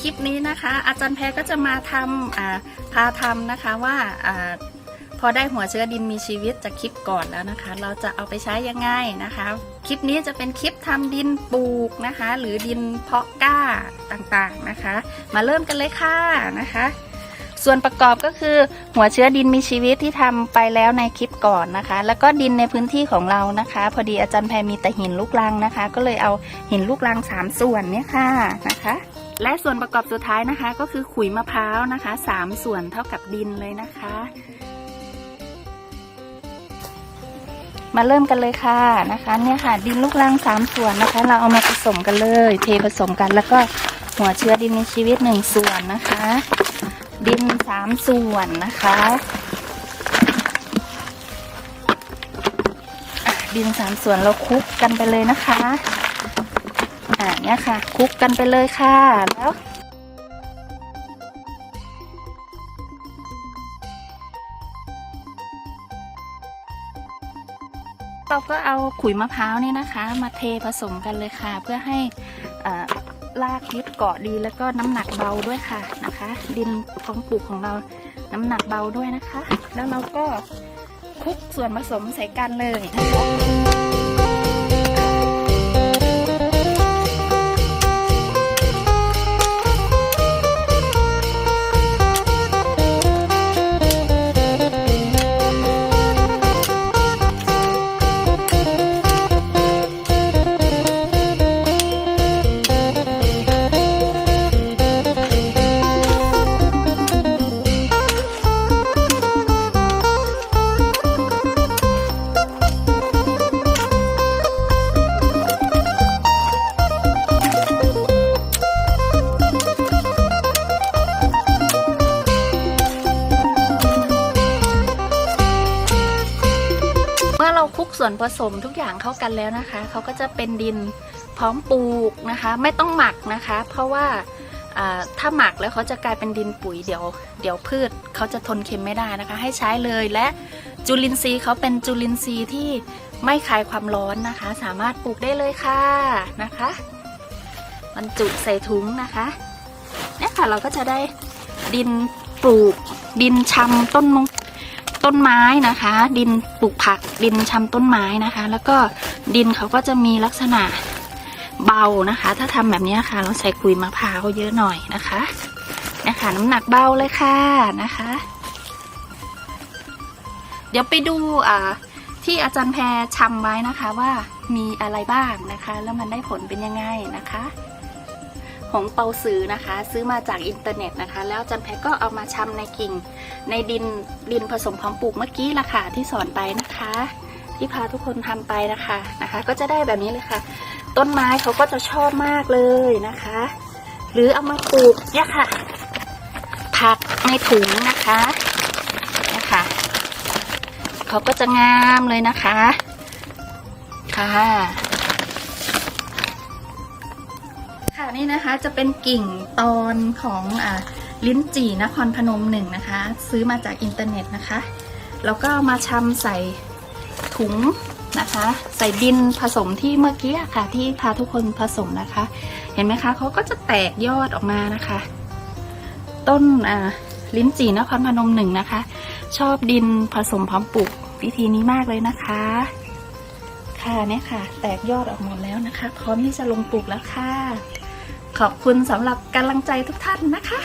คลิปนี้นะคะ อาจารย์แพรก็จะมาทำพาทำนะคะว่าอพอได้หัวเชื้อดินมีชีวิตจากคลิปก่อนแล้วนะคะ เราจะเอาไปใช้ยังไงนะคะ คลิปนี้จะเป็นคลิปทำดินปลูกนะคะ หรือดินเพาะกล้าต่างๆนะคะ มาเริ่มกันเลยค่ะนะคะ ส่วนประกอบก็คือหัวเชื้อดินมีชีวิตที่ทำไปแล้วในคลิปก่อนนะคะ แล้วก็ดินในพื้นที่ของเรานะคะ พอดีอาจารย์แพรมีแต่หินลูกรังนะคะ ก็เลยเอาหินลูกรังสามส่วนเนี่ยค่ะนะคะ และส่วนประกอบสุดท้ายนะคะ ก็คือขุยมะพร้าวนะคะสามส่วนเท่ากับดินเลยนะคะ มาเริ่มกันเลยค่ะนะคะเนี่ยค่ะ ดินลูกรังสามส่วนนะคะ เราเอามาผสมกันเลย เทผสมกันแล้วก็หัวเชื้อดินมีชีวิตหนึ่งส่วนนะคะ ดินสามส่วนนะคะอะดินสามส่วนเราคลุกกันไปเลยนะคะ อ่าเนี่ยค่ะคลุกกันไปเลยค่ะแล้วเราก็เอาขุยมะพร้าวนี่นะคะ มาเทผสมกันเลยค่ะ เพื่อให้อ่ารากยึดเกาะดีแล้วก็น้ำหนักเบาด้วยค่ะนะคะ ดินของปลูกของเราน้ำหนักเบาด้วยนะคะ แล้วเราก็คลุกส่วนผสมใส่กันเลยนะคะ เราคลุกส่วนผสมทุกอย่างเข้ากันแล้วนะคะ เขาก็จะเป็นดินพร้อมปลูกนะคะ ไม่ต้องหมักนะคะ เพราะว่าถ้าหมักแล้วเขาจะกลายเป็นดินปุ๋ยเดี๋ยวเดี๋ยวพืชเขาจะทนเค็มไม่ได้นะคะ ให้ใช้เลยและจุลินทรีย์เขาเป็นจุลินทรีย์ที่ไม่คายความร้อนนะคะ สามารถปลูกได้เลยค่ะนะคะบรรจุใส่ถุงนะคะเนี่ยค่ะเราก็จะได้ดินปลูกดินชำต้นมง ต้นไม้นะคะ ดินปลูกผักดินชำต้นไม้นะคะ แล้วก็ดินเขาก็จะมีลักษณะเบานะคะ ถ้าทำแบบนี้นะค่ะเราใส่ขุยมะพร้าวเยอะหน่อยนะคะนะคะน้ำหนักเบาเลยค่ะนะคะ เดี๋ยวไปดูอ่าที่อาจารย์แพรชำไว้นะคะว่ามีอะไรบ้างนะคะ แล้วมันได้ผลเป็นยังไงนะคะ ของเปาซื้อนะคะ ซื้อมาจากอินเทอร์เน็ตนะคะ แล้วจันแพก็เอามาชำในกิ่ง ในดินดินผสมพร้อมปลูกเมื่อกี้ละค่ะที่สอนไปนะคะ ที่พาทุกคนทำไปนะคะนะคะ ก็จะได้แบบนี้เลยค่ะ ต้นไม้เขาก็จะชอบมากเลยนะคะ หรือเอามาปลูกเนี่ยค่ะ ผักในถุงนะคะนี่ยค่ะเขาก็จะงามเลยนะคะค่ะ นี่นะคะจะเป็นกิ่งตอนของอลิ้นจี่นครพนมหนึ่งนะคะ ซื้อมาจากอินเทอร์เน็ตนะคะ แล้วก็มาชำใส่ถุงนะคะ ใส่ดินผสมที่เมื่อกี้ค่ะ ที่พาทุกคนผสมนะคะ เห็นไหมคะเขาก็จะแตกยอดออกมานะคะ ต้นลิ้นจี่นครพนมหนึ่งนะคะ ชอบดินผสมพร้อมปลูกวิธีนี้มากเลยนะคะค่ะเนี่ยค่ะ แตกยอดออกหมดแล้วนะคะ พร้อมที่จะลงปลูกแล้วค่ะ ขอบคุณสำหรับกำลังใจทุกท่านนะคะ